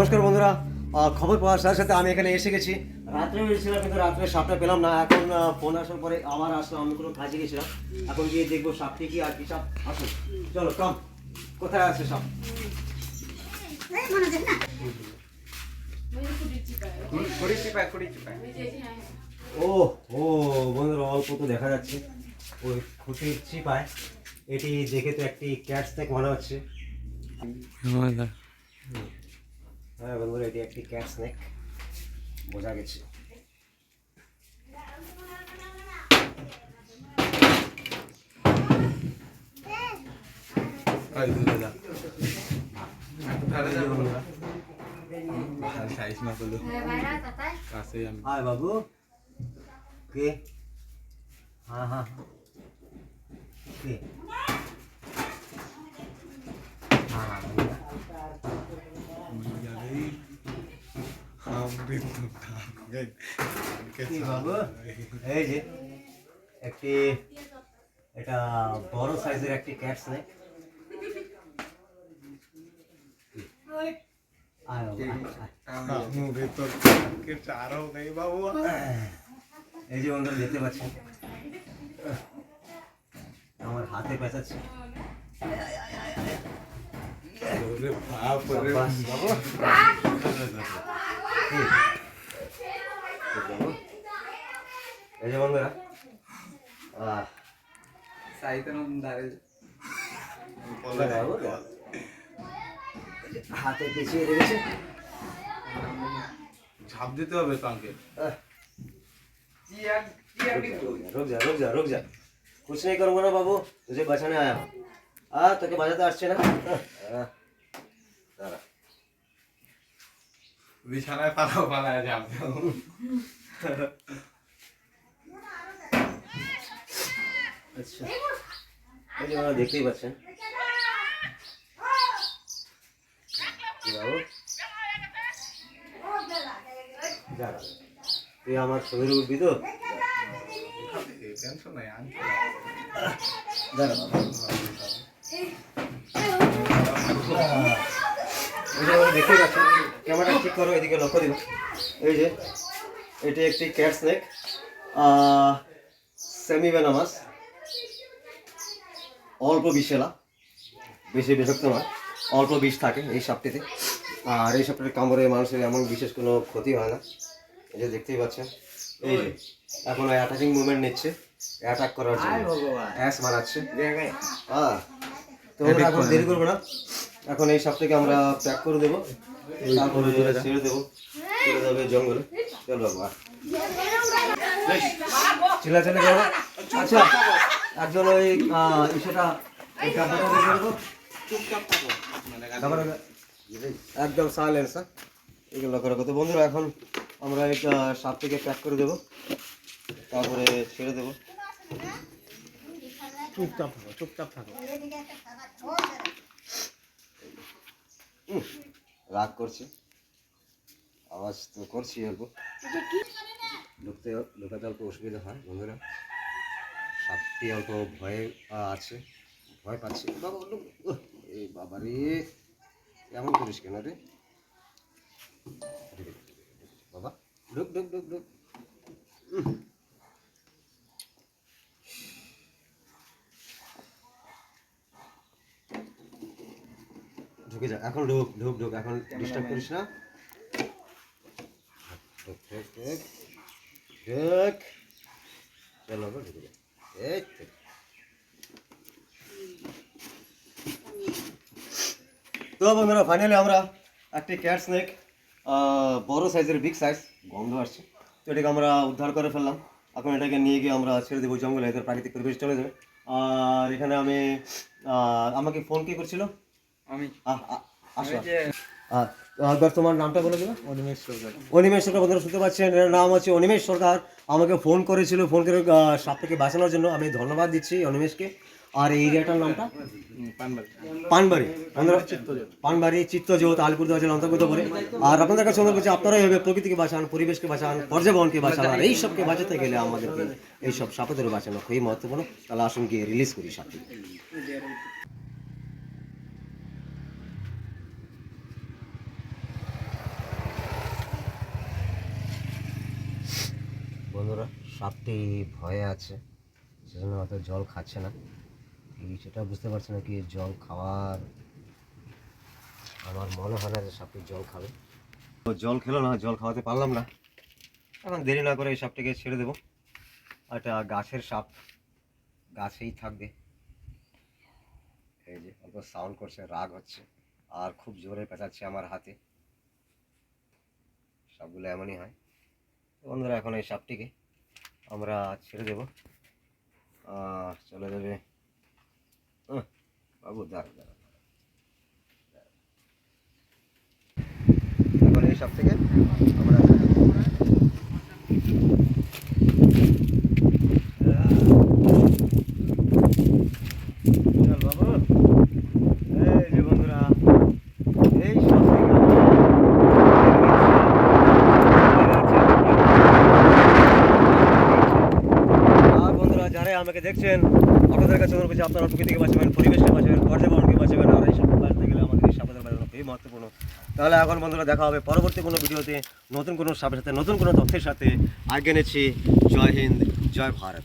নমস্কার বন্ধুরা। খবর পাওয়ার সাথে সাথে আমি এখানে এসে গেছি। রাত্রে এসেছিলাম, কিন্তু রাত্রে সাপটা পেলাম না। এখন ফোন আসার পরে আবার আসলাম। আমি কোনো কাজে গেছিলাম। এখন গিয়ে দেখব সাপটি কি আর কি সাপ আসুন চলো কম কোথায় আছে সাপ? ও ও, বন্ধুরা, অল্প তো দেখা যাচ্ছে। ওই খুঁটির চিপায়। এটি দেখে তো একটি ক্যাট স্নেক মনে হচ্ছে। হ্যাঁ বন্ধুরা এটি একটি ক্যাট স্নেক বোঝা গেছে এই যে বন্ধুরা, সাইজ না করল কাছেই আমি হাই বাবু কে হ্যাঁ হ্যাঁ কে হ্যাঁ এই যে একটি এটা বড় সাইজের একটি ক্যাট স্নেক আয় বাবু, আয়, আয়। এই যে বন্ধুরা দেখতে পাচ্ছেন আমার হাতে পেঁচাচ্ছে? বাবু। এই যে বন্ধুরা আহ, সাইতে নতুন দাঁড়িয়ে বাবু, হাতে পেঁচিয়ে রেখেছে ঝাঁপ দিতে হবে তো আঙ্কেল আহ, रुक जा रुक जा रुक जा कुछ नहीं करूंगा ना बाबू तुझे बचाने आया हूँ आ তোকে বাজাতে আসছে না আহ, বিছানায় পালাও পালায় দাও আচ্ছা। এই যে আপনারা দেখতেই পাচ্ছেন। তুই আমার শরীরে উঠবি তো? টেনশন নাই দাঁড়া দেখতেই পাচ্ছেন ক্যামেরা ঠিক করো এদিকে লক্ষ্য দিন এই যে এটি একটি ক্যাট স্নেক সেমি ভেনামাস অল্প বিষেলা বেশি বিষাক্ত নয় অল্প বিষ থাকে এই সাপটিতে। আর এই সাপটির কামড়ে মানুষের এমন বিশেষ কোনো ক্ষতি হয় না। এই যে দেখতেই পাচ্ছেন এই যে এখন অ্যাটাকিং মুভমেন্ট নিচ্ছে অ্যাটাক করার জন্য। অ্যাস মারাচ্ছে। হ্যাঁ তো আমরা এখন দেরি করব না। এখন এই সাপটাকে আমরা প্যাক করে দেবো। তারপরে ছেড়ে দেবো। ছেড়ে দেবে জঙ্গলে। চলো বাবা। চিল্লা চিল্লা করো। আচ্ছা একজন ওই ইসেটা একদম সাইলেন্স হ্যাঁ? এগুলো করে তো বন্ধুরা এখন আমরা এই আহ, সাপটিকে প্যাক করে দেবো। তারপরে ছেড়ে দেবো। চুপচাপ থাকো চুপচাপ থাকো। রাগ করছে। আওয়াজ তো করছি অল্প। ঢুকতে ঢোকাতে অল্প অসুবিধা হয়, বন্ধুরা। সাপটি অল্প ভয়ে আছে। ভয় পাচ্ছে। বাবা এই বাবা রে। এমন করিস কেন রে? বাবা, ঢুক ঢুক ঢুক ঢুক উহ। ঢুকে যা এখন ঢুক ঢুক ঢুক এখন ডিস্টার্ব করিস না। ঢুক ঢুক ঢুক ঢুক চলো এবার ঢুকে যা এই তো। বন্ধুরা ফাইনালি আমরা একটি ক্যাট স্নেক বড় সাইজের বিগ সাইজ গন্ধ আসছে। তো এটাকে আমরা উদ্ধার করে ফেললাম। এখন এটাকে নিয়ে গিয়ে আমরা ছেড়ে দেবো জঙ্গলে এদের প্রাকৃতিক পরিবেশ চলে যাবে। আর এখানে আমি আমাকে ফোন কে করছিল? আমি। আসো। একবার তোমার নামটা বলে দেবে? অনিমেষ সরকার। অনিমেষ সরকার বন্ধুরা শুনতে পাচ্ছেন? এর নাম হচ্ছে অনিমেষ সরকার। আমাকে ফোন করেছিল ফোন করে আহ, সাপটাকে বাঁচানোর জন্য। আমি ধন্যবাদ দিচ্ছি অনিমেষকে। আর এই এরিয়াটার নামটা? পানবাড়ি। পানবাড়ি চিত্তজোত আলিপুরদুয়ার জেলার অন্তর্গত করে আর আপনাদের কাছে অনুরোধ করছি আপনারা এভাবে প্রকৃতিকে বাঁচান পরিবেশকে বাঁচান পর্যাবরণকে বাঁচান। আর এই সবকে বাঁচাতে গেলে আমাদেরকে এইসব সাপেদের বাঁচানো খুবই মহত্বপূর্ণ। তাহলে আসুন গিয়ে রিলিজ করি সাপটি সাপটি ভয়ে আছে, সেজন্য হয়তো জল খাচ্ছে না। সেটা বুঝতে পারছি না কি জল খাওয়ার, আমার মনে হয় না যে সাপটি জল খাবে। তো জল খেলো না, জল খাওয়াতে পারলাম না। এখন দেরি না করে এই সাপটিকে ছেড়ে দেবো। একটা গাছের সাপ, গাছেই থাকবে। এই যে অল্প সাউন্ড করছে, রাগ হচ্ছে, আর খুব জোরে পেঁচাচ্ছে আমার হাতে। সবগুলো এমনই হয়। বন্ধুরা, এখন এই সাপটিকে আমরা ছেড়ে দেব আর চলে যাবে বাবু দাঁড়া দাঁড়া। এখন এই সব থেকে আমরা ছেড়ে দেবো। চল বাবু এই যে বন্ধুরা এই সাপ থেকে আমরা আর বন্ধুরা যারা আমাকে দেখছেন আপনাদের কাছে অনুরোধ করছি আপনারা প্রকৃতিকে বাঁচাবেন পরিবেশকে বাঁচাবেন পর্যাবরণকে বাঁচাবেন, আর এই সব বাঁচতে গেলে আমাদের এই সাপের বাঁচানো খুবই মহত্বপূর্ণ। তাহলে এখন বন্ধুরা দেখা হবে পরবর্তী কোনো ভিডিওতে, নতুন কোনো সাপের সাথে, নতুন কোনো তথ্যের সাথে। আগে নেছি জয় হিন্দ, জয় ভারত।